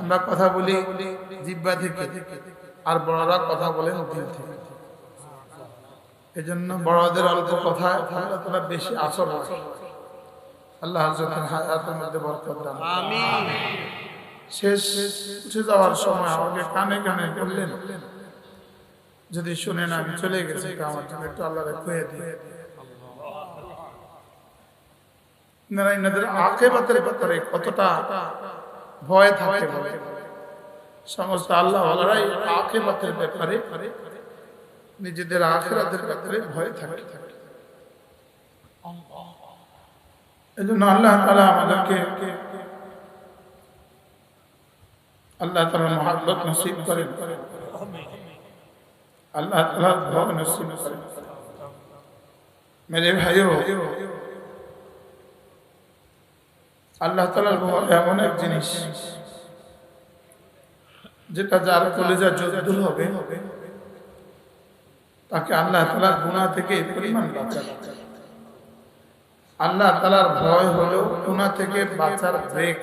আমরা কথা বলি জিব্বা থেকে। আর বড়রা কথা বলেন দিল থেকে। এই জন্য বড়দের অল্প কথা তারা বেশি আসর হয় আল্লাহ হজরতের হায়াতের মধ্যে বরকত দান শেষ উঠে যাওয়ার সময় আমাকে কানে কানে বললেন যদি শুনেন আমি চলে গেছি আমার জন্য একটু আল্লাহ খুঁয়ে দিয়ে এনাদের আখেরাতের ব্যাপারে কতটা ভয় থাকে বলে। সমস্ত আল্লাহ আল্লাহরাই আখেরাতের ব্যাপারে, নিজেদের আখেরাতের ব্যাপারে ভয় থাকে। এই জন্য আল্লাহ তালা আমাদেরকে আল্লাহ তালা মহাব্বত নসিব করেন। আল্লাহ তালা ভয় নসিব করেন। মেরে ভাইও আল্লাহ তালার এমন এক জিনিস যেটা যার কলেজা যদ্দুর হবে, তাকে আল্লাহ তালার গুণা থেকে পরিমাণ বাঁচাবে। আল্লাহ তালার ভয় হলো গুণা থেকে বাঁচার ব্রেক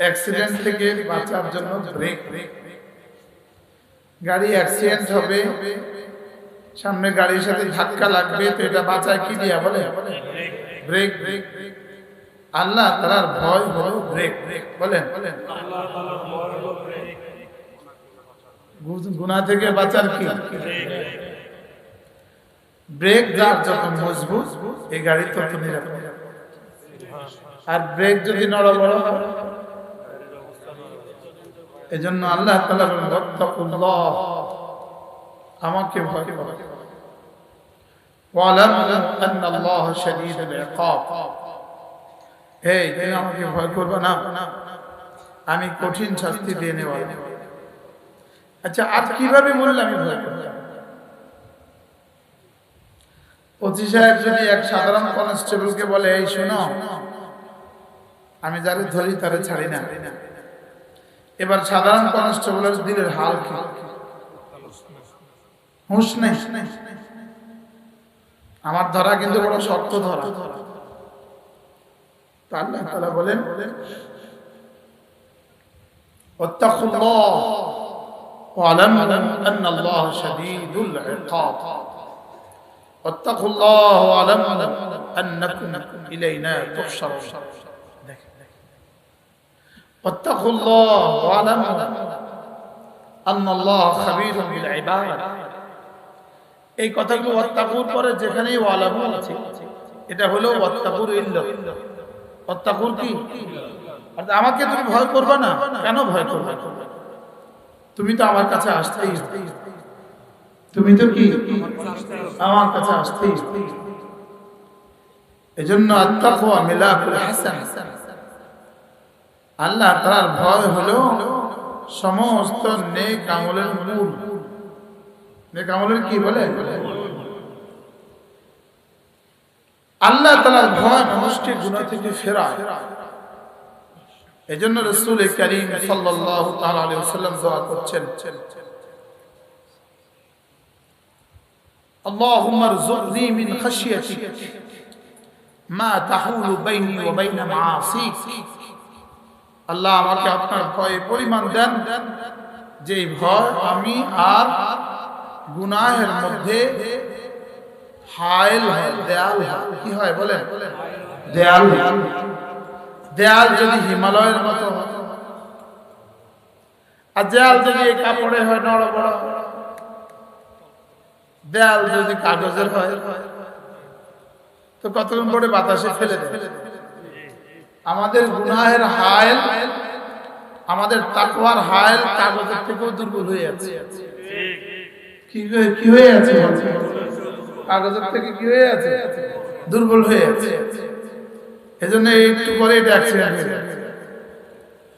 অ্যাক্সিডেন্ট থেকে বাঁচার জন্য ব্রেক গাড়ি অ্যাক্সিডেন্ট হবে, সামনে গাড়ির সাথে ধাক্কা লাগবে, তো এটা বাঁচায় কি দিয়া বলে? ব্রেক ব্রেক ব্রেক আল্লাহ তালার ভয় হলো ব্রেক। বলেন। গুণা থেকে বাঁচার কি? ব্রেক যার যত মজবুত এই গাড়ি তত নিরাপদ। আর ব্রেক যদি নড়বড় এই জন্য আল্লাহ তালা বলেন, আমাকে ভয় করো। ওয়ালামু আন্নাল্লাহ শাদীদুল এই, তুমি আমাকে ভয় করবে না। আমি কঠিন শাস্তি দিয়ে নেওয়া আচ্ছা আর কীভাবে বললে আমি ভয় করব? পঁচিশ যদি এক সাধারণ কনস্টেবলকে বলে, এই শোনো, আমি যারে ধরি তারে ছাড়ি না। এবার সাধারণ কনস্টেবলের দিলের হাল কি? হুঁশ নেই। আমার ধরা কিন্তু বড় শক্ত ধরা। আল্লাহ তালা বলেন এই কথাগুলো পরে যেখানেই ওয়ালামু আছে এটা হলো ওয়াত্তাকুর ইল্লা আমাকে তুমি ভয় করবে না? কেন ভয় করবে? তুমি তো আমার কাছে আসতেই তুমি তো কি? আমার কাছে আসতেই এজন্য আত্তাকুয়া মিলাকুল হাসান। আল্লাহ তার ভয় হলো সমস্ত নেক আমলের মূল। নেক আমলের কি বলে? আল্লাহ তাআলার ভয় মানুষকে গুনাহ থেকে ফেরায় এজন্য রাসূল করিম সাল্লাল্লাহু তাআলা আলাইহি ওয়াসাল্লাম দোয়া করছেন اللهم ارزقني من خشيتك ما تحول بيني وبين معاصيك আল্লাহ আমাকে আপনার ভয়ে পরিমাণ দেন যে ভয় আমি আর গুনাহের মধ্যে হাইল হয় দেয়াল কি হয় বলেন? দেয়াল। দেয়াল যদি হিমালয়ের মতো আর দেয়াল যদি এই কাপড়ে হয় নড় বড় দেয়াল যদি কাগজের হয়। তো কতক্ষণ পরে বাতাসে ফেলে দেয় আমাদের গুনাহের হাইল আমাদের তাকওয়ার হাইল কাগজের থেকেও দুর্বল হয়ে আছে হয়ে- কি হয়ে আছে কাগজের থেকে কি হয়ে আছে? দুর্বল হয়ে আছে। এজন্য একটু পরে এটা অ্যাক্সিডেন্ট হয়ে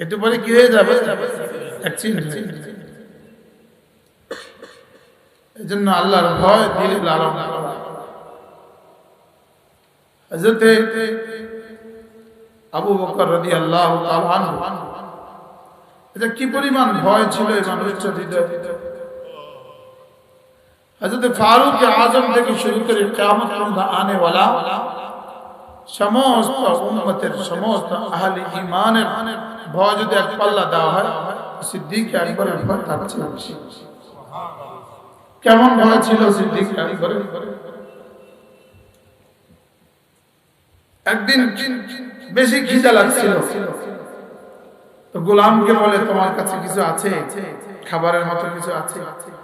একটু পরে কি হয়ে যাবে? অ্যাক্সিডেন্ট এজন্য আল্লাহর ভয় দিলে লালন করা। হযরতে আবু বকর তাআলা আনহু, এটা কি পরিমাণ ভয় ছিল এই মানুষটার হৃদয়ে হযরত ফারুক আজম থেকে শুরু করে পর্যন্ত আনে ওয়ালা সমস্ত উম্মতের সমস্ত আহলি ইমানের ভয় যদি এক পাল্লা দেওয়া হয়, সিদ্দিক একবারের ভয় তার কেমন ভয় ছিল সিদ্দিক একবারের? একদিন বেশি খিদা লাগছিল। তো গোলামকে বলে, তোমার কাছে কিছু আছে? খাবারের মতো কিছু আছে? তো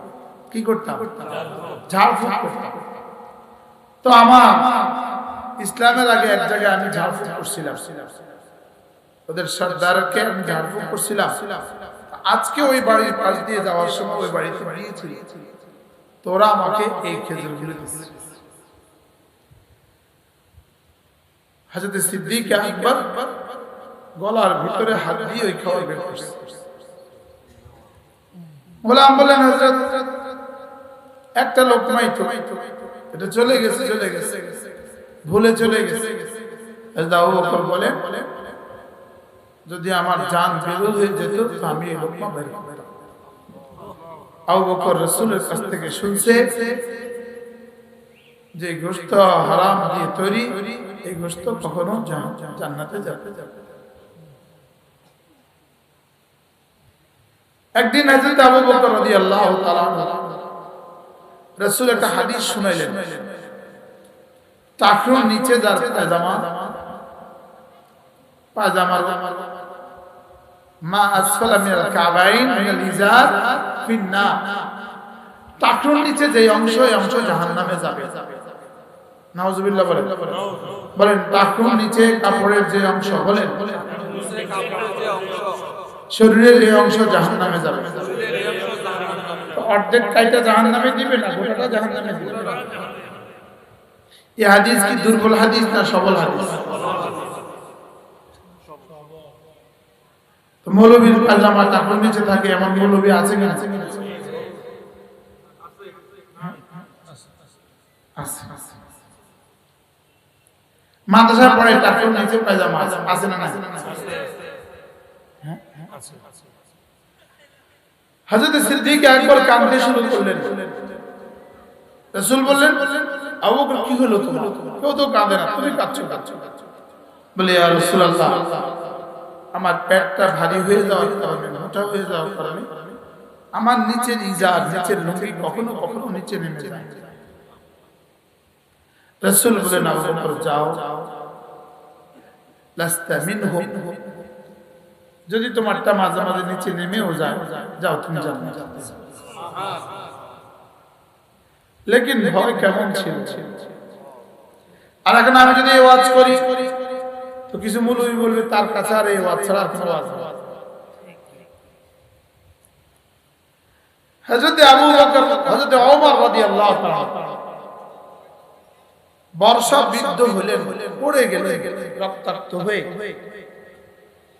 কি করতাম? ঝাড়ফুঁক করতাম। তো আমার ইসলামের আগে এক জায়গায় আমি ঝাড়ফুঁক করছিলাম। ওদের সর্দারকে আমি ঝাড়ফুঁক করছিলাম। আজকে ওই বাড়ির পাশ দিয়ে যাওয়ার সময় ওই বাড়িতে গিয়েছিল তোরা আমাকে এই খেজুরগুলো দিচ্ছে হাজরত সিদ্দিক একবার গলার ভিতরে হাত দিয়ে ওই খাবার বের করছে। গোলাম বললেন হজরত একটা লোকমাই তো। এটা চলে গেছে। চলে গেছে। ভুলে চলে গেছে বলে যদি আমার জান বের হয়ে যেত আমি এই বের রাসূলের কাছ থেকে শুনছে যে গোশত হারাম দিয়ে তৈরি, এই গোশত কখনো জান্নাতে একদিন হযরত আবু বকর রাসূল একটা হাদিস শুনাইলেন। টাকরুর নিচে যার পায়জামা পায়জামার মা আসফালা মিনাল কাবাইন মিনাল ইজার ফিন্না টাকরুর নিচে যে অংশ এই অংশ জাহান্নামে যাবে। নাউজুবিল্লাহ বলেন। বলেন নিচে কাপড়ের যে অংশ বলেন। শরীরের এই অংশ জাহান্নামে যাবে। অর্ধেক কাইটা জাহান্নামে দিবে না, গোটাটা জাহান্নামে দিবে। এই হাদিস কি দুর্বল হাদিস না সবল হাদিস? মৌলবীর পাজামা কাপড় নিচে থাকে, এমন মৌলবী আছে কি আছে আছে। আছে। মাদ্রাসায় পড়ে টাকুর নিচে পায়জামা আছে আছে না নাই? হযরত সিদ্দিক একবার কাঁদতে শুরু করলেন। রাসূল বললেন, আবু বকর, কি হলো তোমার? কেউ তো কাঁদে না, তুমি কাঁদছো কাঁদছো বলে, ইয়া রাসূলুল্লাহ, আমার পেটটা ভারী হয়ে যাওয়ার কারণে, মোটা হয়ে যাওয়ার কারণে, আমার নিচের ইজার নিচের লুঙ্গি কখনো কখনো নিচে নেমে যায়। রাসূল বলেন আবু বকর, যাও। লাস্তা মিনহুম যদি তোমারটা মাঝে মাঝে নিচে নেমেও যায়, যাও তুমি জান্নাত। লেকিন ভয় কেমন ছিল? আর এখন আমি যদি ওয়াজ করি, তো কিছু মৌলবী বলবে, তার কাছে আর এই ওয়াজ ছাড়া কোনো। আবু বকর ওমর রাদিয়াল্লাহু তাআলা বর্ষা বিদ্ধ হলেন, পড়ে গেলেন, রক্তাক্ত হয়ে।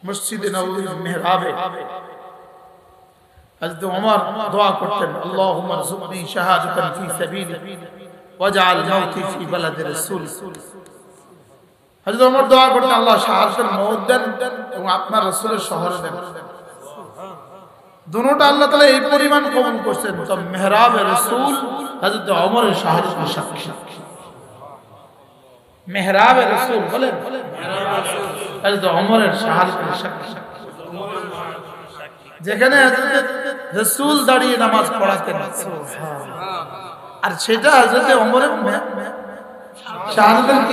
মসজিদে নববীর মেহরাবে। হযরত ওমর দোয়া করতেন, আল্লাহুম্মা রযুকনি শাহাদাতান ফি সাবিলিক ওয়াজআল মাউতি ফি বালাদি রাসূল। হযরত ওমর দোয়া করতেন, আল্লাহ শাহাদাতের মওত দেন এবং আপনার রাসূলের শহরে দেন। দুটোটা আল্লাহ তাআলা এই পরিমাণ কবুল করছেন। তো মেহরাবে রাসূল হযরত ওমরের শাহাদাতের সাক্ষী। মেহরাবে রসুল বলেন অমরের সাহায্য যেখানে রসুল দাঁড়িয়ে নামাজ পড়াতেন। আর সেটা হযরত অমরের